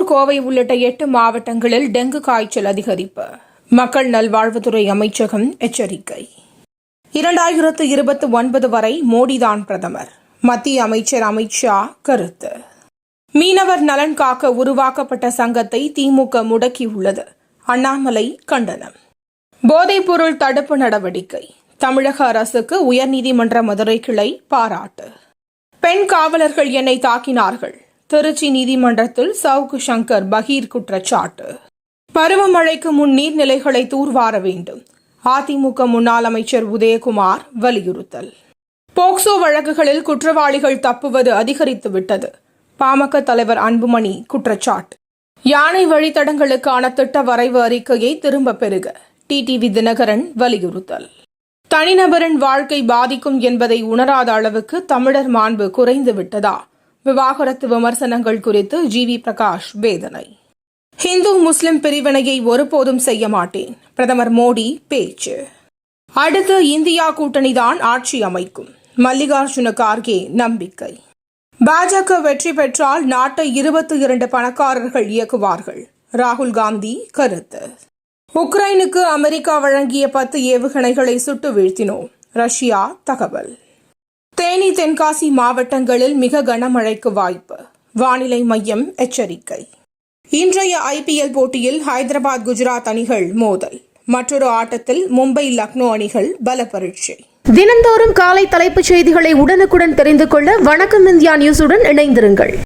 திருப்பூர் கோவை உள்ளிட்ட எட்டு மாவட்டங்களில் டெங்கு காய்ச்சல் அதிகரிப்பு. மக்கள் நல்வாழ்வுத்துறை அமைச்சகம் எச்சரிக்கை. இரண்டாயிரத்து இருபத்தி ஒன்பது வரை மோடிதான் பிரதமர். மத்திய அமைச்சர் அமித் ஷா கருத்து. மீனவர் நலன் காக்க உருவாக்கப்பட்ட சங்கத்தை திமுக முடக்கியுள்ளது. அண்ணாமலை கண்டனம். போதைப்பொருள் தடுப்பு நடவடிக்கை. தமிழக அரசுக்கு உயர்நீதிமன்ற மதுரை கிளை பாராட்டு. பெண் காவலர்கள் என்னை தாக்கினார்கள். திருச்சி நீதிமன்றத்தில் சவுக்கு சங்கர் பகீர் குற்றச்சாட்டு. பருவமழைக்கு முன் நீர்நிலைகளை தூர்வார வேண்டும். அதிமுக முன்னாள் அமைச்சர் உதயகுமார் வலியுறுத்தல். போக்சோ வழக்குகளில் குற்றவாளிகள் தப்புவது அதிகரித்துவிட்டது. பாமக தலைவர் அன்புமணி குற்றச்சாட்டு. யானை வழித்தடங்களுக்கான திட்ட வரைவு அறிக்கையை திரும்பப் பெறுக. டிடிவி தினகரன் வலியுறுத்தல். தனிநபரின் வாழ்க்கை பாதிக்கும் என்பதை உணராத அளவுக்கு தமிழர் மாண்பு குறைந்து விட்டதா விவாகரத்து விமர்சனங்கள் குறித்து ஜி வி பிரகாஷ் வேதனை. ஹிந்து முஸ்லிம் பிரிவினையை ஒருபோதும் செய்ய மாட்டேன். பிரதமர் மோடி பேச்சு. அடுத்து இந்தியா கூட்டணிதான் ஆட்சி அமைக்கும். மல்லிகார்ஜுன கார்கே நம்பிக்கை. பாஜக வெற்றி பெற்றால் நாட்டை இருபத்தி இரண்டு பணக்காரர்கள் இயக்குவார்கள். ராகுல் காந்தி கருத்து. உக்ரைனுக்கு அமெரிக்கா வழங்கிய பத்து ஏவுகணைகளை சுட்டு வீழ்த்தினோம். ரஷ்யா தகவல். தேனி தென்காசி மாவட்டங்களில் மிக கனமழைக்கு வாய்ப்பு. வானிலை மையம் எச்சரிக்கை. இன்றைய ஐபிஎல் போட்டியில் ஹைதராபாத் குஜராத் அணிகள் மோதல். மற்றொரு ஆட்டத்தில் மும்பை லக்னோ அணிகள் பல பரீட்சை தினந்தோறும் காலை தலைப்புச் செய்திகளை உடனுக்குடன் தெரிந்து கொள்ள வணக்கம் இந்தியா நியூஸுடன் இணைந்திருங்கள்.